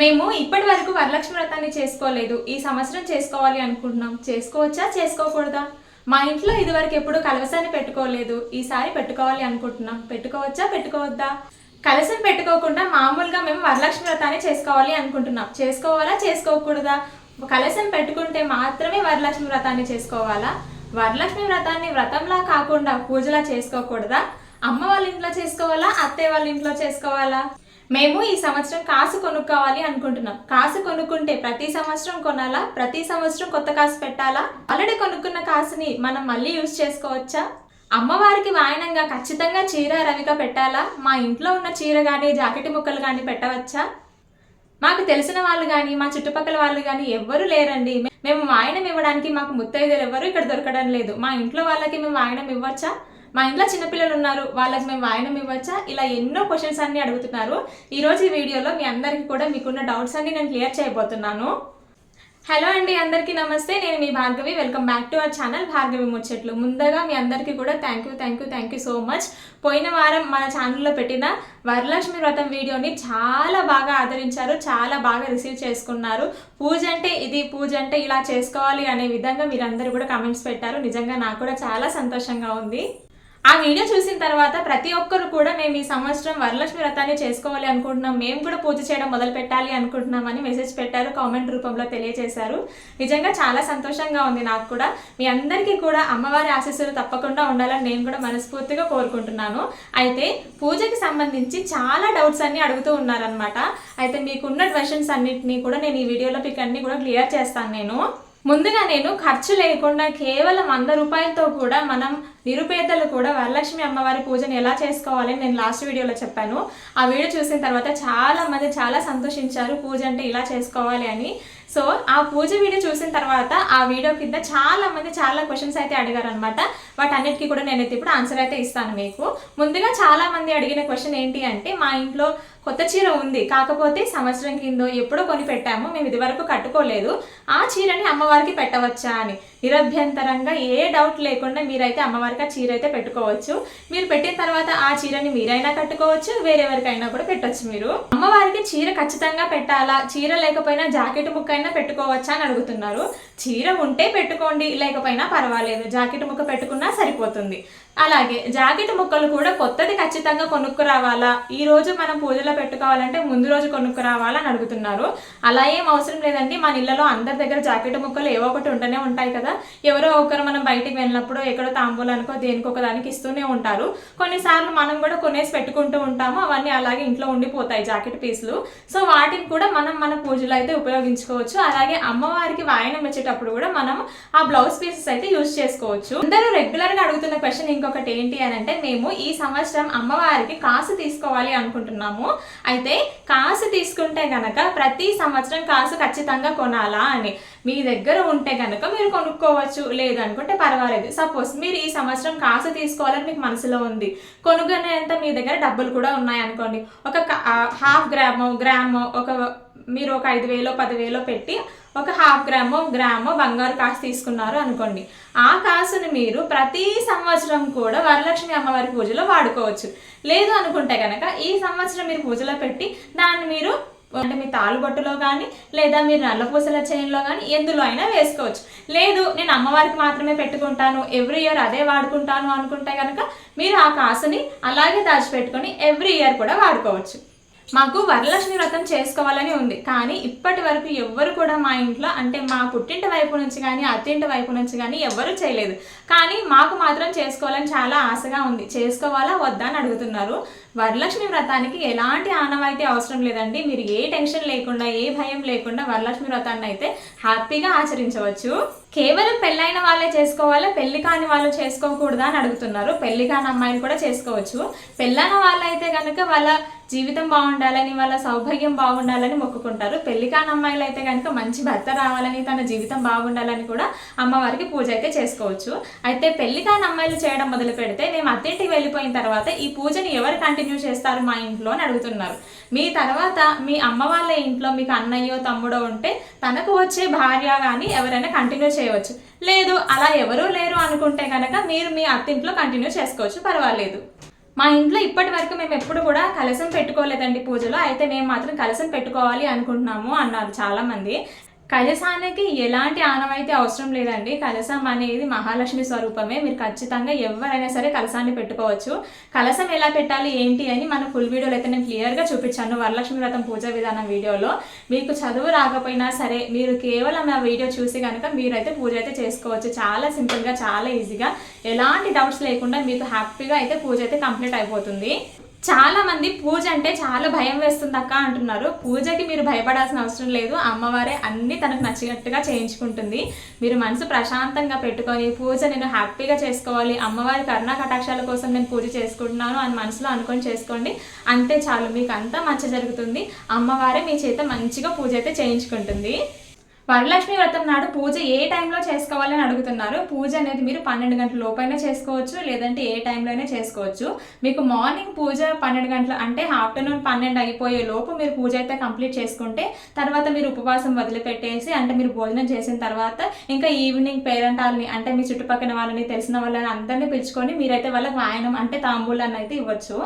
మేము ఇప్పటి వరకు వరలక్ష్మి వ్రతాన్ని చేసుకోలేదు. ఈ సంవత్సరం చేసుకోవాలి అనుకుంటున్నాం. చేసుకోవచ్చా? చేసుకోకూడదా? మా ఇంట్లో ఇదివరకు ఎప్పుడు కలవసాన్ని పెట్టుకోలేదు. ఈసారి పెట్టుకోవాలి అనుకుంటున్నాం. పెట్టుకోవచ్చా? పెట్టుకోవద్దా? కలసం పెట్టుకోకుండా మామూలుగా మేము వరలక్ష్మి వ్రతాన్ని చేసుకోవాలి అనుకుంటున్నాం. చేసుకోవాలా? చేసుకోకూడదా? కలసం పెట్టుకుంటే మాత్రమే వరలక్ష్మి వ్రతాన్ని చేసుకోవాలా? వరలక్ష్మి వ్రతాన్ని వ్రతంలా కాకుండా పూజలా చేసుకోకూడదా? అమ్మ వాళ్ళ ఇంట్లో చేసుకోవాలా? అత్తయ్య వాళ్ళ ఇంట్లో చేసుకోవాలా? మేము ఈ సంవత్సరం కాసు కొనుక్కోవాలి అనుకుంటున్నాం. కాసు కొనుక్కుంటే ప్రతి సంవత్సరం కొనాలా? ప్రతి సంవత్సరం కొత్త కాసు పెట్టాలా? ఆల్రెడీ కొనుక్కున్న కాసుని మనం మళ్ళీ యూజ్ చేసుకోవచ్చా? అమ్మవారికి వాయనంగా ఖచ్చితంగా చీర రవిక పెట్టాలా? మా ఇంట్లో ఉన్న చీర కానీ జాకెట్ ముక్కలు కానీ పెట్టవచ్చా? మాకు తెలిసిన వాళ్ళు కానీ మా చుట్టుపక్కల వాళ్ళు కానీ ఎవ్వరు లేరండి. మేము వాయనం ఇవ్వడానికి మాకు ముత్తైదులు ఎవ్వరు ఇక్కడ దొరకడం లేదు. మా ఇంట్లో వాళ్ళకి మేము వాయనం ఇవ్వచ్చా? మా ఇంట్లో చిన్నపిల్లలు ఉన్నారు వాళ్ళకి మేము వాయనం ఇవ్వచ్చా? ఇలా ఎన్నో క్వశ్చన్స్ అన్ని అడుగుతున్నారు. ఈరోజు ఈ వీడియోలో మీ అందరికీ కూడా మీకున్న డౌట్స్ అన్ని నేను క్లియర్ చేయబోతున్నాను. హలో అండి అందరికీ నమస్తే. నేను మీ Bhargavi. Welcome back to our channel Bhargavi ముచ్చట్లు. ముందుగా మీ అందరికీ కూడా thank you thank you thank you so much పోయిన వారం మన ఛానల్లో పెట్టిన వరలక్ష్మి వ్రతం వీడియోని చాలా బాగా ఆదరించారు చాలా బాగా రిసీవ్ చేసుకున్నారు. పూజ అంటే ఇది పూజ అంటే ఇలా చేసుకోవాలి అనే విధంగా మీరందరూ కూడా కమెంట్స్ పెట్టారు. నిజంగా నాకు కూడా చాలా సంతోషంగా ఉంది. ఆ వీడియో చూసిన తర్వాత ప్రతి ఒక్కరు కూడా మేము ఈ సంవత్సరం వరలక్ష్మి వ్రతాన్ని చేసుకోవాలి అనుకుంటున్నాం. మేము కూడా పూజ చేయడం మొదలు పెట్టాలి అనుకుంటున్నామని మెసేజ్ పెట్టారు కామెంట్ రూపంలో తెలియజేశారు. నిజంగా చాలా సంతోషంగా ఉంది నాకు కూడా. మీ అందరికీ కూడా అమ్మవారి ఆశీస్సులు తప్పకుండా ఉండాలని నేను కూడా మనస్ఫూర్తిగా కోరుకుంటున్నాను. అయితే పూజకి సంబంధించి చాలా డౌట్స్ అన్ని అడుగుతూ ఉన్నారనమాట అయితే మీకున్న క్వశ్చన్స్ అన్నిటినీ కూడా నేను ఈ వీడియోలో మీకు అన్ని కూడా క్లియర్ చేస్తాను నేను. ముందుగా నేను ఖర్చు లేకుండా కేవలం వంద రూపాయలతో కూడా మనం నిరుపేదలు కూడా వరలక్ష్మి అమ్మవారి పూజను ఎలా చేసుకోవాలని నేను లాస్ట్ వీడియోలో చెప్పాను. ఆ వీడియో చూసిన తర్వాత చాలా మంది చాలా సంతోషించారు పూజ అంటే ఇలా చేసుకోవాలి అని. సో ఆ పూజ వీడియో చూసిన తర్వాత ఆ వీడియో కింద చాలా మంది చాలా క్వశ్చన్స్ అయితే అడిగారు అనమాట వాటన్నిటికీ కూడా నేనైతే ఇప్పుడు ఆన్సర్ అయితే ఇస్తాను మీకు. ముందుగా చాలా మంది అడిగిన క్వశ్చన్ ఏంటి అంటే మా ఇంట్లో కొత్త చీర ఉంది. కాకపోతే సంవత్సరం కిందో ఎప్పుడో కొని పెట్టాము. మేము ఇదివరకు కట్టుకోలేదు. ఆ చీరని అమ్మవారికి పెట్టవచ్చా అని. నిరభ్యంతరంగా ఏ డౌట్ లేకుండా మీరైతే అమ్మవారికి ఆ చీర అయితే పెట్టుకోవచ్చు. మీరు పెట్టిన తర్వాత ఆ చీరని మీరైనా కట్టుకోవచ్చు. వేరెవరికైనా కూడా పెట్టచ్చు మీరు. అమ్మవారికి చీర ఖచ్చితంగా పెట్టాలా? చీర లేకపోయినా జాకెట్ ముక్క అయినా పెట్టుకోవచ్చా అని అడుగుతున్నారు. చీర ఉంటే పెట్టుకోండి. లేకపోయినా పర్వాలేదు. జాకెట్ ముక్క పెట్టుకున్నా సరిపోతుంది. అలాగే జాకెట్ ముక్కలు కూడా కొత్తది ఖచ్చితంగా కొనుక్కు రావాలా ఈ రోజు మనం పూజలో పెట్టుకోవాలంటే ముందు రోజు కొనుక్కు రావాలా అని అడుగుతున్నారు. అలా ఏం అవసరం లేదండి. మన ఇళ్ళలో అందరి దగ్గర జాకెట్ ముక్కలు ఏవో ఒకటి ఉంటూనే ఉంటాయి కదా. ఎవరో ఒకరు మనం బయటికి వెళ్ళినప్పుడు ఎక్కడో తాంబూలానికో దేనికొక దానికి ఇస్తూనే ఉంటారు. కొన్నిసార్లు మనం కూడా కొనేసి పెట్టుకుంటూ ఉంటాము. అవన్నీ అలాగే ఇంట్లో ఉండిపోతాయి జాకెట్ పీసులు. సో వాటిని కూడా మనం మన పూజలో అయితే ఉపయోగించుకోవచ్చు. అలాగే అమ్మవారికి వాయనం వచ్చేటప్పుడు కూడా మనం ఆ బ్లౌజ్ పీసెస్ అయితే యూజ్ చేసుకోవచ్చు. అందరూ రెగ్యులర్గా అడుగుతున్న క్వశ్చన్ ఇంకొకటి ఏంటి అని అంటే మేము ఈ సంవత్సరం అమ్మవారికి కాసు తీసుకోవాలి అనుకుంటున్నాము. అయితే కాసు తీసుకుంటే గనక ప్రతి సంవత్సరం కాసు ఖచ్చితంగా కొనాలా అని. మీ దగ్గర ఉంటే కనుక మీరు కొనుక్కోవచ్చు. లేదనుకుంటే పర్వాలేదు. సపోజ్ మీరు ఈ సంవత్సరం కాసు తీసుకోవాలని మీకు మనసులో ఉంది. కొనుగొనేంత మీ దగ్గర డబ్బులు కూడా ఉన్నాయనుకోండి ఒక హాఫ్ గ్రామో గ్రామో ఒక మీరు ఒక ఐదు వేలో పదివేలో పెట్టి ఒక హాఫ్ గ్రామో గ్రామో బంగారు కాసు తీసుకున్నారు అనుకోండి. ఆ కాసుని మీరు ప్రతి సంవత్సరం కూడా వరలక్ష్మి అమ్మవారి పూజలో వాడుకోవచ్చు. లేదు అనుకుంటే కనుక ఈ సంవత్సరం మీరు పూజలో పెట్టి దాన్ని మీరు అంటే మీ తాలుబొట్టులో కానీ లేదా మీరు నల్లపూసల చైన్లో కానీ ఎందులో అయినా వేసుకోవచ్చు. లేదు నేను అమ్మవారికి మాత్రమే పెట్టుకుంటాను ఎవ్రీ ఇయర్ అదే వాడుకుంటాను అనుకుంటే కనుక మీరు ఆ కాసుని అలాగే దాచిపెట్టుకొని ఎవ్రీ ఇయర్ కూడా వాడుకోవచ్చు. మాకు వరలక్ష్మి వ్రతం చేసుకోవాలని ఉంది. కానీ ఇప్పటి వరకు ఎవ్వరు కూడా మా ఇంట్లో అంటే మా పుట్టింటి వైపు నుంచి కానీ అత్తింటి వైపు నుంచి కానీ ఎవ్వరూ చేయలేదు. కానీ మాకు మాత్రం చేసుకోవాలని చాలా ఆశగా ఉంది. చేసుకోవాలా వద్దా అని అడుగుతున్నారు. వరలక్ష్మి వ్రతానికి ఎలాంటి ఆనవాయితీ అవసరం లేదండి. మీరు ఏ టెన్షన్ లేకుండా ఏ భయం లేకుండా వరలక్ష్మి వ్రతాన్ని అయితే హ్యాపీగా ఆచరించవచ్చు. కేవలం పెళ్ళైన వాళ్ళే చేసుకోవాలా పెళ్ళి కాని వాళ్ళు చేసుకోకూడదా అని అడుగుతున్నారు. పెళ్ళి కాని అమ్మాయిలు కూడా చేసుకోవచ్చు. పెళ్ళైన వాళ్ళైతే కనుక వాళ్ళ జీవితం బాగుండాలని వాళ్ళ సౌభాగ్యం బాగుండాలని మొక్కుకుంటారు. పెళ్ళి కాని అమ్మాయిలు అయితే కనుక మంచి భర్త రావాలని తన జీవితం బాగుండాలని కూడా అమ్మవారికి పూజ అయితే చేసుకోవచ్చు. అయితే పెళ్ళి కాని అమ్మాయిలు చేయడం మొదలు పెడితే మేము అత్తింటికి వెళ్ళిపోయిన తర్వాత ఈ పూజని ఎవరు కంటిన్యూ చేస్తారు మా ఇంట్లో అని అడుగుతున్నారు. మీ తర్వాత మీ అమ్మ వాళ్ళ ఇంట్లో మీకు అన్నయ్యో తమ్ముడో ఉంటే తనకు వచ్చే భార్య కానీ ఎవరైనా కంటిన్యూ చేయవచ్చు. లేదు అలా ఎవరూ లేరు అనుకుంటే కనుక మీరు మీ అత్తింట్లో కంటిన్యూ చేసుకోవచ్చు పర్వాలేదు. మా ఇంట్లో ఇప్పటి వరకు మేము ఎప్పుడు కూడా కలసం పెట్టుకోలేదండి పూజలో. అయితే మేము మాత్రం కలసం పెట్టుకోవాలి అనుకుంటున్నాము అన్నారు చాలామంది. కలశానికి ఎలాంటి ఆనం అయితే అవసరం లేదండి. కలశం అనేది మహాలక్ష్మి స్వరూపమే. మీరు ఖచ్చితంగా ఎవరైనా సరే కలశాన్ని పెట్టుకోవచ్చు. కలసం ఎలా పెట్టాలి ఏంటి అని మన ఫుల్ వీడియోలో అయితే నేను క్లియర్గా చూపించాను. వరలక్ష్మి వ్రతం పూజ విధానం వీడియోలో. మీకు చదువు రాకపోయినా సరే మీరు కేవలం ఆ వీడియో చూసి కనుక మీరైతే పూజ అయితే చేసుకోవచ్చు. చాలా సింపుల్గా చాలా ఈజీగా ఎలాంటి డౌట్స్ లేకుండా మీకు హ్యాపీగా అయితే పూజ అయితే కంప్లీట్ అయిపోతుంది. చాలా మంది పూజ అంటే చాలా భయం వేస్తుంది అక్క అంటున్నారు. పూజకి మీరు భయపడాల్సిన అవసరం లేదు. అమ్మవారే అన్ని తనకు నచ్చినట్టుగా చేయించుకుంటుంది. మీరు మనసు ప్రశాంతంగా పెట్టుకొని పూజ నేను హ్యాపీగా చేసుకోవాలి. అమ్మవారి కరుణా కటాక్షాల కోసం నేను పూజ చేసుకుంటున్నాను అని మనసులో అనుకొని చేసుకోండి. అంతే చాలు. మీకు అంతా మంచి జరుగుతుంది. అమ్మవారే మీ చేత మంచిగా పూజ అయితే చేయించుకుంటుంది. వరలక్ష్మి వ్రతం నాడు పూజ ఏ టైంలో చేసుకోవాలని అడుగుతున్నారు? పూజ అనేది మీరు పన్నెండు గంటల లోపైనా చేసుకోవచ్చు లేదంటే ఏ టైంలోనే చేసుకోవచ్చు. మీకు మార్నింగ్ పూజ పన్నెండు గంటల అంటే ఆఫ్టర్నూన్ పన్నెండు అయిపోయే లోపు మీరు పూజ అయితే కంప్లీట్ చేసుకుంటే తర్వాత మీరు ఉపవాసం వదిలిపెట్టేసి అంటే మీరు భోజనం చేసిన తర్వాత ఇంకా ఈవినింగ్ పేరెంట్ వాళ్ళని అంటే మీ చుట్టుపక్కల వాళ్ళని తెలిసిన వాళ్ళని అందరినీ పిలుచుకొని మీరైతే వాళ్ళకి వాయనం అంటే తాంబూలాన్ని అయితే ఇవ్వచ్చు.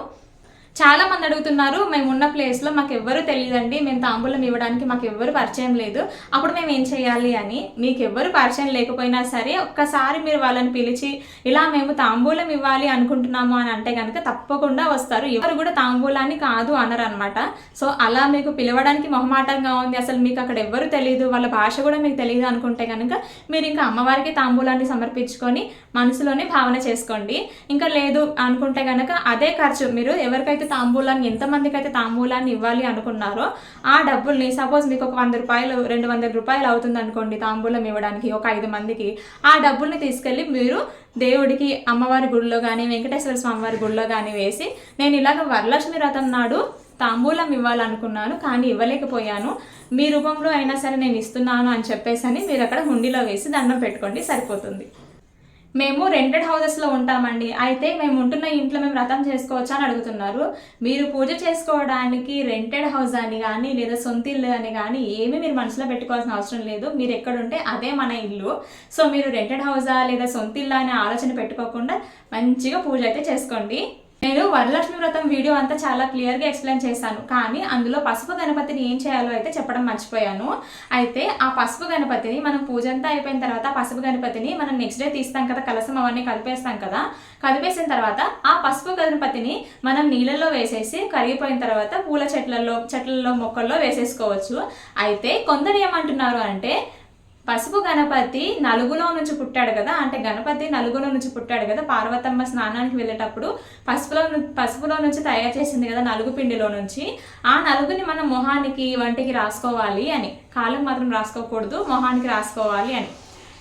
చాలా మంది అడుగుతున్నారు మేము ఉన్న ప్లేస్లో మాకు ఎవ్వరు తెలియదండి మేము తాంబూలం ఇవ్వడానికి మాకు ఎవ్వరు పరిచయం లేదు. అప్పుడు మేము ఏం చేయాలి అని మీకు ఎవ్వరు పరిచయం లేకపోయినా సరే ఒక్కసారి మీరు వాళ్ళని పిలిచి ఇలా మేము తాంబూలం ఇవ్వాలి అనుకుంటున్నాము అని అంటే కనుక తప్పకుండా వస్తారు. ఎవరు కూడా తాంబూలాన్ని కాదు అనరు అనమాట సో అలా మీకు పిలవడానికి మొహమాటంగా ఉంది. అసలు మీకు అక్కడ ఎవ్వరు తెలియదు వాళ్ళ భాష కూడా మీకు తెలియదు అనుకుంటే కనుక మీరు ఇంకా అమ్మవారికి తాంబూలాన్ని సమర్పించుకొని మనసులోనే భావన చేసుకోండి. ఇంకా లేదు అనుకుంటే కనుక అదే ఖర్చు. మీరు ఎవరికైతే తాంబూలాన్ని ఎంతమందికి అయితే తాంబూలాన్ని ఇవ్వాలి అనుకున్నారో ఆ డబ్బుల్ని సపోజ్ మీకు ఒక వంద రూపాయలు రెండు వందల రూపాయలు అవుతుంది అనుకోండి తాంబూలం ఇవ్వడానికి ఒక ఐదు మందికి ఆ డబ్బుల్ని తీసుకెళ్ళి మీరు దేవుడికి అమ్మవారి గుడిలో కానీ వెంకటేశ్వర స్వామివారి గుడిలో కానీ వేసి నేను ఇలాగ వరలక్ష్మి వ్రతం నాడు తాంబూలం ఇవ్వాలనుకున్నాను కానీ ఇవ్వలేకపోయాను. మీ రూపంలో అయినా సరే నేను ఇస్తున్నాను అని చెప్పేసి అని మీరు అక్కడ హుండీలో వేసి దండం పెట్టుకోండి సరిపోతుంది. మేము రెంటెడ్ హౌసెస్లో ఉంటామండి. అయితే మేము ఉంటున్న ఇంట్లో మేము వ్రతం చేసుకోవచ్చా అని అడుగుతున్నారు. మీరు పూజ చేసుకోవడానికి రెంటెడ్ హౌస్ అని కానీ లేదా సొంత ఇల్లు అని కానీ ఏమీ మీరు మనసులో పెట్టుకోవాల్సిన అవసరం లేదు. మీరు ఎక్కడుంటే అదే మన ఇల్లు. సో మీరు రెంటెడ్ హౌసా లేదా సొంత ఇల్లా అనే ఆలోచన పెట్టుకోకుండా మంచిగా పూజ అయితే చేసుకోండి. నేను వరలక్ష్మి వ్రతం వీడియో అంతా చాలా క్లియర్గా ఎక్స్ప్లెయిన్ చేశాను. కానీ అందులో పసుపు గణపతిని ఏం చేయాలో అయితే చెప్పడం మర్చిపోయాను. అయితే ఆ పసుపు గణపతిని మనం పూజ అంతా అయిపోయిన తర్వాత పసుపు గణపతిని మనం నెక్స్ట్ డే తీస్తాం కదా కలసం అవన్నీ కలిపేస్తాం కదా. కలిపేసిన తర్వాత ఆ పసుపు గణపతిని మనం నీళ్ళల్లో వేసేసి కరిగిపోయిన తర్వాత పూల చెట్లలో చెట్లలో మొక్కల్లో వేసేసుకోవచ్చు. అయితే కొందరు ఏమంటున్నారు అంటే పసుపు గణపతి నలుగులో నుంచి పుట్టాడు కదా అంటే గణపతి నలుగులో నుంచి పుట్టాడు కదా పార్వతమ్మ స్నానానికి వెళ్ళేటప్పుడు పసుపులో పసుపులో నుంచి తయారు చేసింది కదా నలుగు పిండిలో నుంచి. ఆ నలుగుని మనం మొహానికి వంటికి రాసుకోవాలి అని. కాలం మాత్రం రాసుకోకూడదు మొహానికి రాసుకోవాలి అని.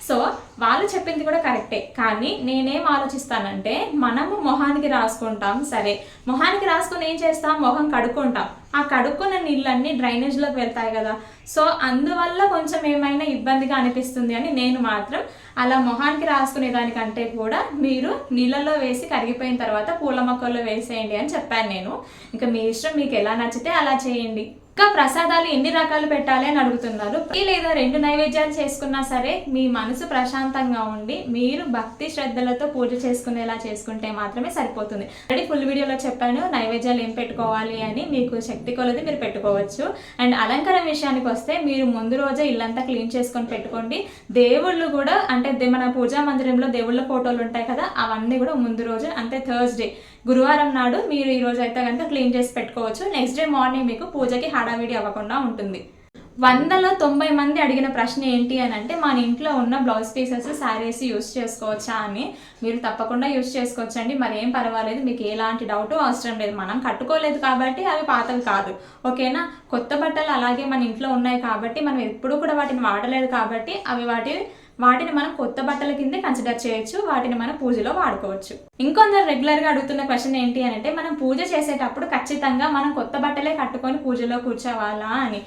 సో వాళ్ళు చెప్పింది కూడా కరెక్టే. కానీ నేనేం ఆలోచిస్తానంటే మనము మొహానికి రాసుకుంటాం సరే. మొహానికి రాసుకుని ఏం చేస్తాం? మొహం కడుక్కుంటాం. ఆ కడుక్కున్న నీళ్ళన్నీ డ్రైనేజ్లోకి వెళ్తాయి కదా. సో అందువల్ల కొంచెం ఏమైనా ఇబ్బందిగా అనిపిస్తుంది అని నేను మాత్రం అలా మొహానికి రాసుకునే దానికంటే కూడా మీరు నీళ్ళల్లో వేసి కరిగిపోయిన తర్వాత పూల మొక్కల్లో వేసేయండి అని చెప్పాను నేను. ఇంకా మీ ఇష్టం మీకు ఎలా నచ్చితే అలా చేయండి. ఇంకా ప్రసాదాలు ఎన్ని రకాలు పెట్టాలి అని అడుగుతున్నారు? లేదా రెండు నైవేద్యాలు చేసుకున్నా సరే మీ మనసు ప్రశాంతంగా ఉండి మీరు భక్తి శ్రద్ధలతో పూజ చేసుకునేలా చేసుకుంటే మాత్రమే సరిపోతుంది. ఆల్రెడీ ఫుల్ వీడియోలో చెప్పాను నైవేద్యాలు ఏం పెట్టుకోవాలి అని మీకు శక్తి కొలది మీరు పెట్టుకోవచ్చు. అండ్ అలంకరణ విషయానికి వస్తే మీరు ముందు రోజే ఇల్లంతా క్లీన్ చేసుకొని పెట్టుకోండి. దేవుళ్ళు కూడా అంటే దే- మన పూజా మందిరంలో దేవుళ్ళ ఫోటోలు ఉంటాయి కదా అవన్నీ కూడా ముందు రోజు అంటే థర్స్డే గురువారం నాడు మీరు ఈరోజు అయితే కనుక క్లీన్ చేసి పెట్టుకోవచ్చు. నెక్స్ట్ డే మార్నింగ్ మీకు పూజకి హడావిడి అవ్వకుండా ఉంటుంది. వందలో తొంభై మంది అడిగిన ప్రశ్న ఏంటి అని అంటే మన ఇంట్లో ఉన్న బ్లౌజ్ పీసెస్ శారీస్ యూస్ చేసుకోవచ్చా అని మీరు తప్పకుండా యూస్ చేసుకోవచ్చండి. మరి ఏం పర్వాలేదు మీకు ఎలాంటి డౌట్ అవసరం లేదు. మనం కట్టుకోలేదు కాబట్టి అవి పాతవి కాదు. ఓకేనా కొత్త బట్టలు అలాగే మన ఇంట్లో ఉన్నాయి కాబట్టి మనం ఎప్పుడూ కూడా వాటిని వాడలేదు కాబట్టి అవి వాటి వాటిని మనం కొత్త బట్టల కిందే కన్సిడర్ చేయొచ్చు వాటిని మనం పూజలో వాడుకోవచ్చు. ఇంకొందరు రెగ్యులర్గా అడుగుతున్న క్వశ్చన్ ఏంటి అని అంటే మనం పూజ చేసేటప్పుడు ఖచ్చితంగా మనం కొత్త బట్టలే కట్టుకొని పూజలో కూర్చోవాలా అని.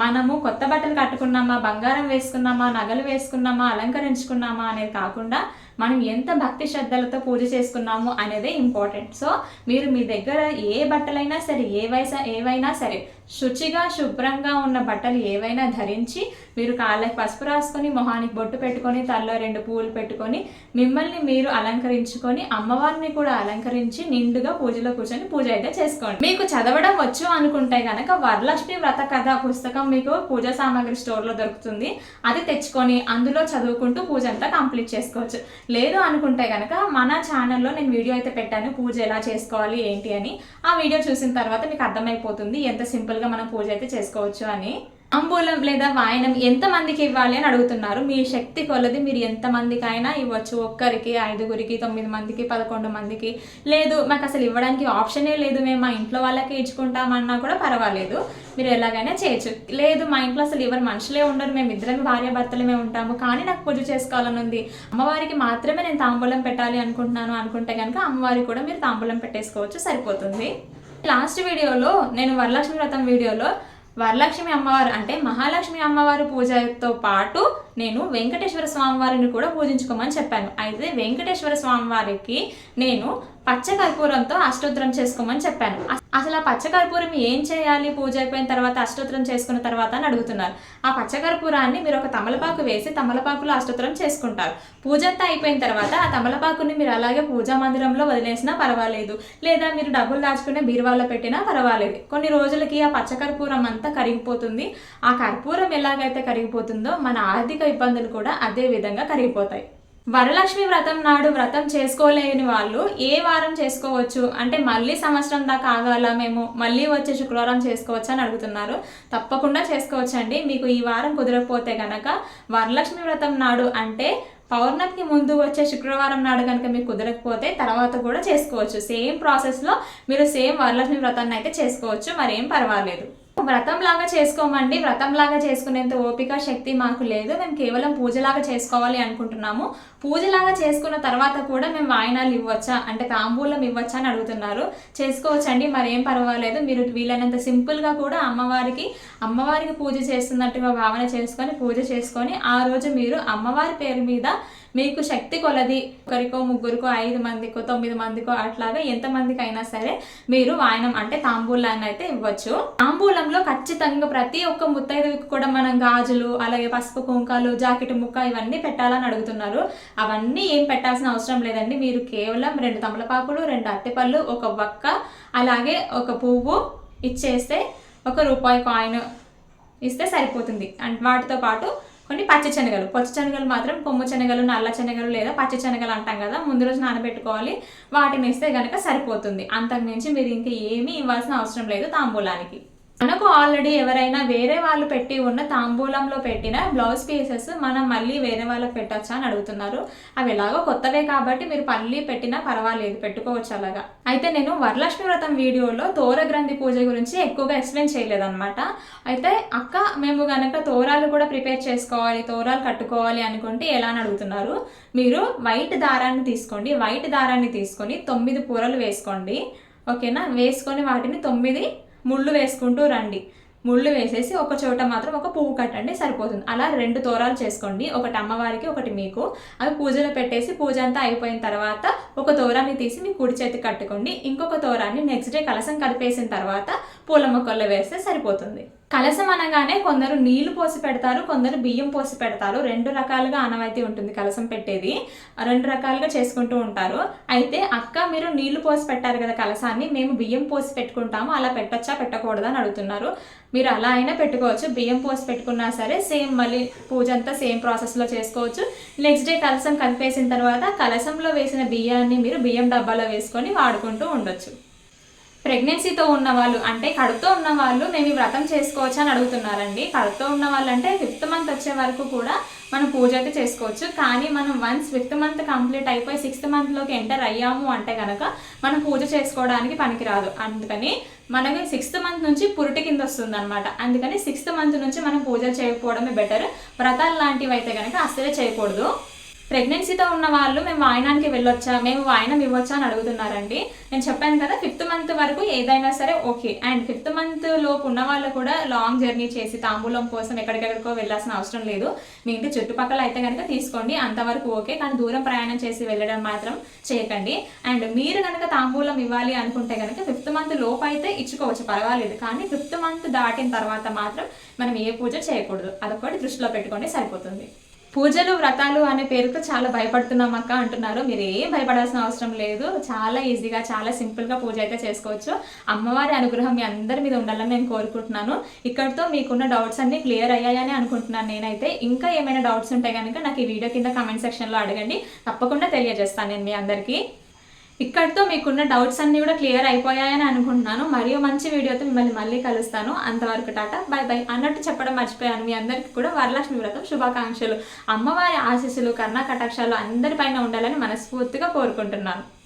మనము కొత్త బట్టలు కట్టుకున్నామా బంగారం వేసుకున్నామా నగలు వేసుకున్నామా అలంకరించుకున్నామా అనేది కాకుండా మనం ఎంత భక్తి శ్రద్ధలతో పూజ చేసుకున్నాము అనేదే ఇంపార్టెంట్. సో మీరు మీ దగ్గర ఏ బట్టలైనా సరే ఏ వయసు ఏవైనా సరే శుచిగా శుభ్రంగా ఉన్న బట్టలు ఏవైనా ధరించి మీరు కాళ్ళకి పసుపు రాసుకొని మొహానికి బొట్టు పెట్టుకొని తలలో రెండు పూలు పెట్టుకొని మిమ్మల్ని మీరు అలంకరించుకొని అమ్మవారిని కూడా అలంకరించి నిండుగా పూజలో కూర్చొని పూజ అయితే చేసుకోండి. మీకు చదవడం వచ్చు అనుకుంటే కనుక వరలక్ష్మి వ్రత కథ పుస్తకం మీకు పూజా సామాగ్రి స్టోర్లో దొరుకుతుంది. అది తెచ్చుకొని అందులో చదువుకుంటూ పూజ అంతా కంప్లీట్ చేసుకోవచ్చు. లేదు అనుకుంటే కనుక మన ఛానల్లో నేను వీడియో అయితే పెట్టాను పూజ ఎలా చేసుకోవాలి ఏంటి అని. ఆ వీడియో చూసిన తర్వాత మీకు అర్థమైపోతుంది ఎంత సింపుల్గా మనం పూజ అయితే చేసుకోవచ్చు అని. అంబూలం లేదా వాయనం ఎంతమందికి ఇవ్వాలి అని అడుగుతున్నారు? మీ శక్తి కొలది మీరు ఎంతమందికైనా ఇవ్వచ్చు. ఒక్కరికి ఐదుగురికి తొమ్మిది మందికి పదకొండు మందికి. లేదు మాకు అసలు ఇవ్వడానికి ఆప్షనే లేదు. మేము మా ఇంట్లో వాళ్ళకి ఇచ్చుకుంటామన్నా కూడా పర్వాలేదు. మీరు ఎలాగైనా చేయొచ్చు. లేదు మా ఇంట్లో అసలు ఎవరు మనుషులే ఉండరు. మేము ఇద్దరం భార్య భర్తలమే ఉంటాము. కానీ నాకు పూజ చేసుకోవాలని ఉంది. అమ్మవారికి మాత్రమే నేను తాంబూలం పెట్టాలి అనుకుంటున్నాను అనుకుంటే కనుక అమ్మవారికి కూడా మీరు తాంబూలం పెట్టేసుకోవచ్చు. సరిపోతుంది. లాస్ట్ వీడియోలో నేను వరలక్ష్మి వ్రతం వీడియోలో వరలక్ష్మి అమ్మవారు అంటే మహాలక్ష్మి అమ్మవారి పూజతో పాటు నేను వెంకటేశ్వర స్వామి వారిని కూడా పూజించుకోమని చెప్పాను. అయితే వెంకటేశ్వర స్వామి వారికి నేను పచ్చ కర్పూరంతో అష్టోత్తరం చేసుకోమని చెప్పాను. అసలు ఆ పచ్చ కర్పూరం ఏం చేయాలి? పూజ అయిపోయిన తర్వాత అష్టోత్తరం చేసుకున్న తర్వాత అని అడుగుతున్నారు. ఆ పచ్చకర్పూరాన్ని మీరు ఒక తమలపాకు వేసి తమలపాకులో అష్టోత్తరం చేసుకుంటారు. పూజ అంతా అయిపోయిన తర్వాత ఆ తమలపాకుని మీరు అలాగే పూజా మందిరంలో వదిలేసినా పర్వాలేదు. లేదా మీరు డబ్బులు దాచుకునే బీరువాలో పెట్టినా పర్వాలేదు. కొన్ని రోజులకి ఆ పచ్చకర్పూరం అంతా కరిగిపోతుంది. ఆ కర్పూరం ఎలాగైతే కరిగిపోతుందో మన ఆర్థిక ఇబ్బందులు కూడా అదే విధంగా కరిగిపోతాయి. వరలక్ష్మి వ్రతం నాడు వ్రతం చేసుకోలేని వాళ్ళు ఏ వారం చేసుకోవచ్చు? అంటే మళ్ళీ సంవత్సరం దాకా ఆగాల మేము? మళ్ళీ వచ్చే శుక్రవారం చేసుకోవచ్చు అని అడుగుతున్నారు. తప్పకుండా చేసుకోవచ్చండి. మీకు ఈ వారం కుదరకపోతే గనక వరలక్ష్మి వ్రతం నాడు అంటే పౌర్ణమికి ముందు వచ్చే శుక్రవారం నాడు కనుక మీకు కుదరకపోతే తర్వాత కూడా చేసుకోవచ్చు. సేమ్ ప్రాసెస్లో మీరు సేమ్ వరలక్ష్మి వ్రతాన్ని అయితే చేసుకోవచ్చు. మరేం పర్వాలేదు. వ్రతం లాగా చేసుకోమండి. వ్రతం లాగా చేసుకునేంత ఓపిక శక్తి మాకు లేదు. మేము కేవలం పూజలాగా చేసుకోవాలి అనుకుంటున్నాము. పూజలాగా చేసుకున్న తర్వాత కూడా మేము వాయినాలు ఇవ్వచ్చా? అంటే తాంబూలం ఇవ్వచ్చా అని అడుగుతున్నారు. చేసుకోవచ్చండి. మరేం పర్వాలేదు. మీరు వీలైనంత సింపుల్గా కూడా అమ్మవారికి అమ్మవారికి పూజ చేస్తున్నట్టుగా భావన చేసుకొని పూజ చేసుకొని ఆ రోజు మీరు అమ్మవారి పేరు మీద మీకు శక్తి కొలది. ఒకరికో ముగ్గురికో ఐదు మందికో తొమ్మిది మందికో అట్లాగా ఎంత మందికి అయినా సరే మీరు వాయనం అంటే తాంబూలాన్ని అయితే ఇవ్వచ్చు. తాంబూలం తాంబూలంలో ఖచ్చితంగా ప్రతి ఒక్క ముత్తైదుకి కూడా మనం గాజులు అలాగే పసుపు కుంకాలు జాకెట్ ముక్క ఇవన్నీ పెట్టాలని అడుగుతున్నారు. అవన్నీ ఏం పెట్టాల్సిన అవసరం లేదండి. మీరు కేవలం రెండు తమలపాకులు రెండు అట్టిపళ్ళు ఒక వక్క అలాగే ఒక పువ్వు ఇచ్చేస్తే ఒక రూపాయి కాయిన్ ఇస్తే సరిపోతుంది. అండ్ వాటితో పాటు కొన్ని పచ్చి శనగలు. పచ్చి శనగలు మాత్రం కొమ్ము శనగలు నల్ల శనగలు లేదా పచ్చి శనగలు అంటాం కదా ముందు రోజు నానబెట్టుకోవాలి. వాటిని ఇస్తే కనుక సరిపోతుంది. అంతకుమించి మీరు ఇంకా ఏమీ ఇవ్వాల్సిన అవసరం లేదు తాంబూలానికి. మనకు ఆల్రెడీ ఎవరైనా వేరే వాళ్ళు పెట్టి ఉన్న తాంబూలంలో పెట్టిన బ్లౌజ్ పీసెస్ మనం మళ్ళీ వేరే వాళ్ళకి పెట్టచ్చా అని అడుగుతున్నారు. అవి ఎలాగో కొత్తవే కాబట్టి మీరు పల్లి పెట్టినా పర్వాలేదు పెట్టుకోవచ్చు అలాగా. అయితే నేను వరలక్ష్మి వ్రతం వీడియోలో తోర గ్రంథి పూజ గురించి ఎక్కువగా ఎక్స్ప్లెయిన్ చేయలేదన్నమాట. అయితే అక్క మేము కనుక తోరాలు కూడా ప్రిపేర్ చేసుకోవాలి తోరాలు కట్టుకోవాలి అనుకుంటే ఎలా అని అడుగుతున్నారు? మీరు వైట్ దారాన్ని తీసుకోండి వైట్ దారాన్ని తీసుకొని తొమ్మిది పూరలు వేసుకోండి. ఓకేనా? వేసుకొని వాటిని తొమ్మిది ముళ్ళు వేసుకుంటూ రండి. ముళ్ళు వేసేసి ఒక చోట మాత్రం ఒక పువ్వు కట్టండి సరిపోతుంది. అలా రెండు తోరాలు చేసుకోండి. ఒకటి అమ్మవారికి ఒకటి మీకు. అవి పూజలో పెట్టేసి పూజ అంతా అయిపోయిన తర్వాత ఒక తోరాన్ని తీసి మీ కుడి చేతి కట్టుకోండి. ఇంకొక తోరాన్ని నెక్స్ట్ డే కలసం కలిపేసిన తర్వాత పూల మొక్కల్లో వేస్తే సరిపోతుంది. కలసం అనగానే కొందరు నీళ్ళు పోసి పెడతారు కొందరు బియ్యం పోసి పెడతారు. రెండు రకాలుగా ఆనవాయితీ ఉంటుంది కలసం పెట్టేది. రెండు రకాలుగా చేసుకుంటూ ఉంటారు. అయితే అక్క మీరు నీళ్ళు పోసి పెట్టారు కదా కలసాన్ని మేము బియ్యం పోసి పెట్టుకుంటాము అలా పెట్టొచ్చా పెట్టకూడదా అని అడుగుతున్నారు. మీరు అలా అయినా పెట్టుకోవచ్చు. బియ్యం పోసి పెట్టుకున్నా సరే సేమ్ మళ్ళీ పూజ అంతా సేమ్ ప్రాసెస్లో చేసుకోవచ్చు. నెక్స్ట్ డే కలసం కలిపేసిన తర్వాత కలసంలో వేసిన బియ్యాన్ని మీరు బియ్యం డబ్బాలో వేసుకొని వాడుకుంటూ ఉండొచ్చు. ప్రెగ్నెన్సీతో ఉన్న వాళ్ళు అంటే కడుపుతో ఉన్న వాళ్ళు మేము ఈ వ్రతం చేసుకోవచ్చు అని అడుగుతున్నారండి. కడుపుతో ఉన్న వాళ్ళు అంటే ఫిఫ్త్ మంత్ వచ్చే వరకు కూడా మనం పూజ అయితే చేసుకోవచ్చు. కానీ మనం వన్స్ ఫిఫ్త్ మంత్ కంప్లీట్ అయిపోయి సిక్స్త్ మంత్లోకి ఎంటర్ అయ్యాము అంటే కనుక మనం పూజ చేసుకోవడానికి పనికిరాదు. అందుకని మనకి సిక్స్త్ మంత్ నుంచి పురుటి కింద వస్తుంది అనమాట అందుకని సిక్స్త్ మంత్ నుంచి మనం పూజలు చేయకపోవడమే బెటర్ వ్రతాలు లాంటివి అయితే కనుక అస్సలే చేయకూడదు. ప్రెగ్నెన్సీతో ఉన్న వాళ్ళు మేము వాయనానికి వెళ్ళొచ్చా? మేము వాయనం ఇవ్వచ్చా అని అడుగుతున్నారండి. నేను చెప్పాను కదా ఫిఫ్త్ మంత్ వరకు ఏదైనా సరే ఓకే. అండ్ ఫిఫ్త్ మంత్ లోపు ఉన్న వాళ్ళు కూడా లాంగ్ జర్నీ చేసి తాంబూలం కోసం ఎక్కడికెక్కడికో వెళ్ళాల్సిన అవసరం లేదు. మీ ఇంటి చుట్టుపక్కల అయితే కనుక తీసుకోండి అంతవరకు ఓకే. కానీ దూరం ప్రయాణం చేసి వెళ్ళడం మాత్రం చేయకండి. అండ్ మీరు కనుక తాంబూలం ఇవ్వాలి అనుకుంటే కనుక ఫిఫ్త్ మంత్ లోపు అయితే ఇచ్చుకోవచ్చు పర్వాలేదు. కానీ ఫిఫ్త్ మంత్ దాటిన తర్వాత మాత్రం మనం ఏ పూజ చేయకూడదు. అదొకటి దృష్టిలో పెట్టుకోండి సరిపోతుంది. పూజలు వ్రతాలు అనే పేరుతో చాలా భయపడుతున్నాం అక్క అంటున్నారు. మీరు ఏం భయపడాల్సిన అవసరం లేదు. చాలా ఈజీగా చాలా సింపుల్గా పూజ అయితే చేసుకోవచ్చు. అమ్మవారి అనుగ్రహం మీ అందరి మీద ఉండాలని నేను కోరుకుంటున్నాను. ఇక్కడితో మీకున్న డౌట్స్ అన్ని క్లియర్ అయ్యాయని అనుకుంటున్నాను నేనైతే. ఇంకా ఏమైనా డౌట్స్ ఉంటే కనుక నాకు ఈ వీడియో కింద కమెంట్ సెక్షన్లో అడగండి. తప్పకుండా తెలియజేస్తాను నేను మీ అందరికీ. ఇక్కడితో మీకున్న డౌట్స్ అన్ని కూడా క్లియర్ అయిపోయాయని అనుకుంటున్నాను. మరియు మంచి వీడియోతో మిమ్మల్ని మళ్ళీ కలుస్తాను. అంతవరకు టాటా బై బై అన్నట్టు చెప్పడం మర్చిపోయాను. మీ అందరికీ కూడా వరలక్ష్మి వ్రతం శుభాకాంక్షలు. అమ్మవారి ఆశీస్సులు కర్ణా కటాక్షాలు అందరిపైన ఉండాలని మనస్ఫూర్తిగా కోరుకుంటున్నాను.